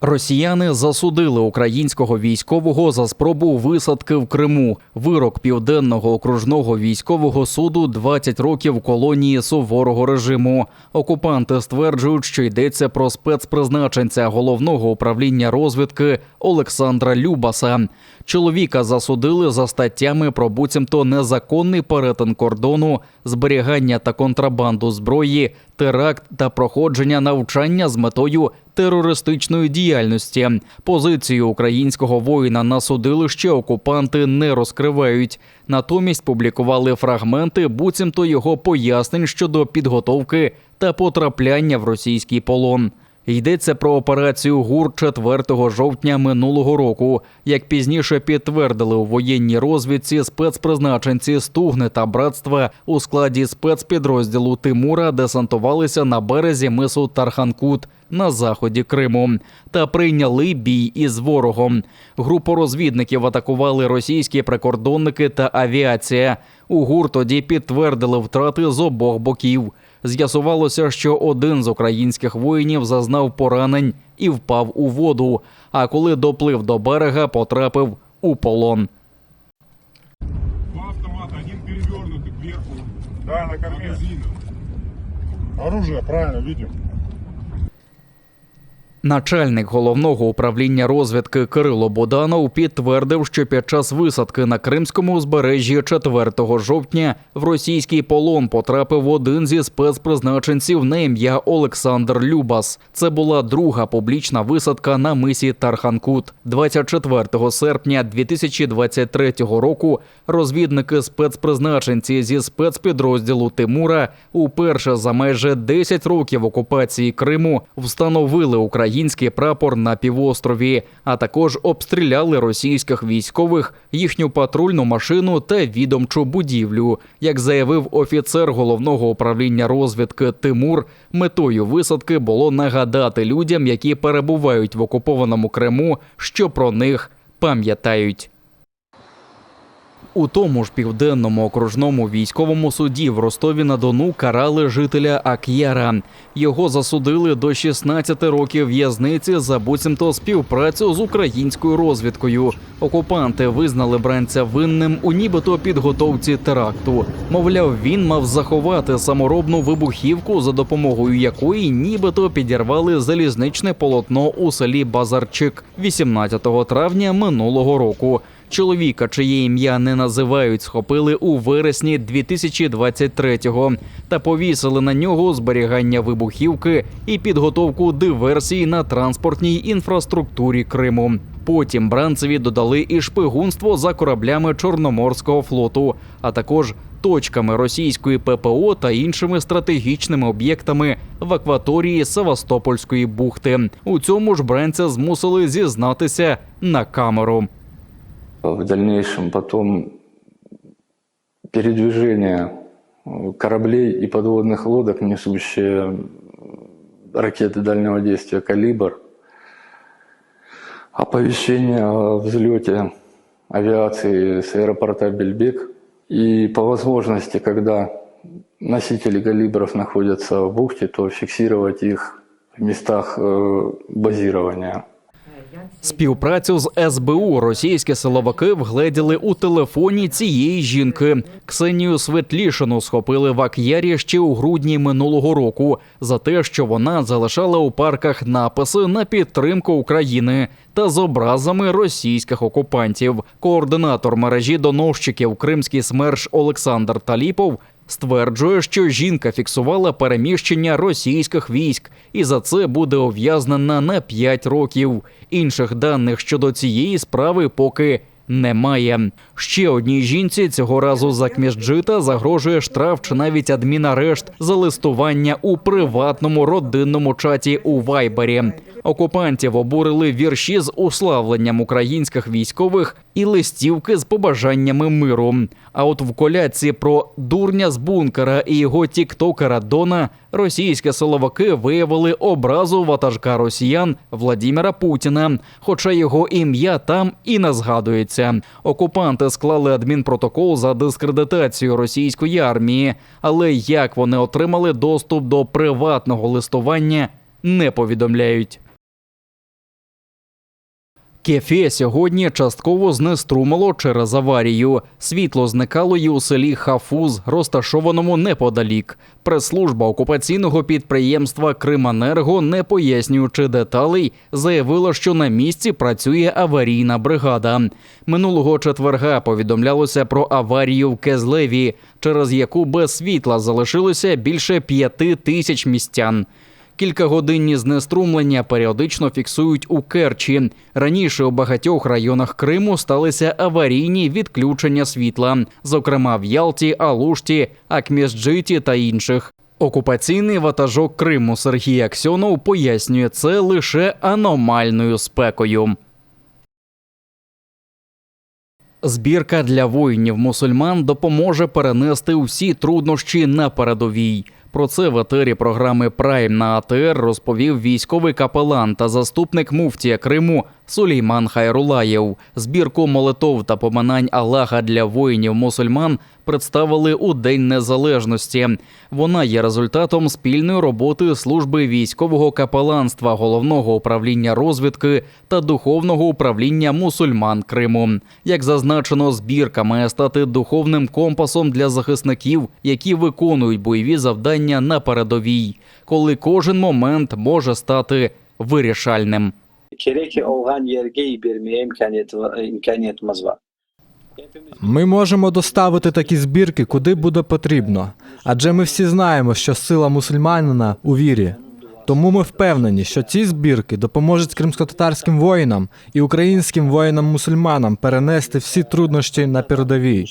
Росіяни засудили українського військового за спробу висадки в Криму. Вирок південного окружного військового суду 20 років колонії суворого режиму. Окупанти стверджують, що йдеться про спецпризначенця головного управління розвідки Олександра Любаса. Чоловіка засудили за статтями про буцімто незаконний перетин кордону, зберігання та контрабанду зброї, теракт та проходження навчання з метою терористичної діяльності. Позицію українського воїна на судилище окупанти не розкривають. Натомість публікували фрагменти буцімто його пояснень щодо підготовки та потрапляння в російський полон. Йдеться про операцію ГУР 4 жовтня минулого року. Як пізніше підтвердили у воєнній розвідці спецпризначенці Стугни та братства у складі спецпідрозділу Тимура десантувалися на березі мису Тарханкут на заході Криму та прийняли бій із ворогом. Групу розвідників атакували російські прикордонники та авіація. У ГУР тоді підтвердили втрати з обох боків. З'ясувалося, що один з українських воїнів зазнав поранень і впав у воду. А коли доплив до берега, потрапив у полон. Два автомата, один перевернутий, кверху. Да, на кормі. Оружие, правильно, видим. Начальник головного управління розвідки Кирило Боданов підтвердив, що під час висадки на Кримському узбережжі 4 жовтня в російський полон потрапив один зі спецпризначенців на ім'я Олександр Любас. Це була друга публічна висадка на мисі Тарханкут. 24 серпня 2023 року розвідники спецпризначенці зі спецпідрозділу Тимура уперше за майже 10 років окупації Криму встановили український прапор на півострові, а також обстріляли російських військових, їхню патрульну машину та відомчу будівлю. Як заявив офіцер головного управління розвідки Тимур, метою висадки було нагадати людям, які перебувають в окупованому Криму, що про них пам'ятають. У тому ж південному окружному військовому суді в Ростові на Дону карали жителя Ак'яра. Його засудили до 16 років в'язниці за буцімто співпрацю з українською розвідкою. Окупанти визнали бранця винним у нібито підготовці теракту. Мовляв, він мав заховати саморобну вибухівку, за допомогою якої нібито підірвали залізничне полотно у селі Базарчик 18 травня минулого року. Чоловіка, чиє ім'я не називають, схопили у вересні 2023-го та повісили на нього зберігання вибухівки і підготовку диверсій на транспортній інфраструктурі Криму. Потім бранцеві додали і шпигунство за кораблями Чорноморського флоту, а також точками російської ППО та іншими стратегічними об'єктами в акваторії Севастопольської бухти. У цьому ж бранця змусили зізнатися на камеру. В дальнейшем потом передвижение э, кораблей и подводных лодок, несущие ракеты дальнего действия «Калибр», оповещение о взлете авиации с аэропорта Бельбек и по возможности, когда носители калибров находятся в бухте, то фиксировать их в местах э, базирования. Співпрацю з СБУ російські силовики вгледіли у телефоні цієї жінки. Ксенію Светлішину схопили в Ак'ярі ще у грудні минулого року за те, що вона залишала у парках написи на підтримку України та з образами російських окупантів. Координатор мережі доносчиків Кримський смерш Олександр Таліпов Стверджує, що жінка фіксувала переміщення російських військ і за це буде ув'язнена на 5 років. Інших даних щодо цієї справи поки немає. Ще одній жінці цього разу за Кміжджита загрожує штраф чи навіть адмінарешт за листування у приватному родинному чаті у Вайбері. Окупантів обурили вірші з уславленням українських військових і листівки з побажаннями миру. А от в коляці про дурня з бункера і його тіктокера Дона російські силовики виявили образу ватажка росіян Владіміра Путіна, хоча його ім'я там і не згадується. Окупанти склали адмінпротокол за дискредитацію російської армії, але як вони отримали доступ до приватного листування, не повідомляють. Кефе сьогодні частково знеструмило через аварію. Світло зникало й у селі Хафуз, розташованому неподалік. Прес-служба окупаційного підприємства Криманерго, не пояснюючи деталей, заявила, що на місці працює аварійна бригада. Минулого четверга повідомлялося про аварію в Кезлеві, через яку без світла залишилося більше п'яти тисяч містян. Кількагодинні знеструмлення періодично фіксують у Керчі. Раніше у багатьох районах Криму сталися аварійні відключення світла, зокрема в Ялті, Алушті, Акмісджиті та інших. Окупаційний ватажок Криму Сергій Аксьонов пояснює це лише аномальною спекою. Збірка для воїнів мусульман допоможе перенести усі труднощі на передовій. Про це в етері програми Прайм на АТР розповів військовий капелан та заступник муфтія Криму Сулейман Хайрулаєв. Збірку молитов та поминань Аллаха для воїнів мусульман представили у День Незалежності. Вона є результатом спільної роботи служби військового капеланства головного управління розвідки та духовного управління мусульман Криму. Як зазначено, збірка має стати духовним компасом для захисників, які виконують бойові завдання на передовій, коли кожен момент може стати вирішальним. Hepimiz Ми можемо доставити такі збірки куди буде потрібно, адже ми всі знаємо, що сила мусульманина у вірі. Тому ми впевнені, що ці збірки допоможуть кримськотатарським воїнам і українським воїнам-мусульманам перенести всі труднощі на передовій.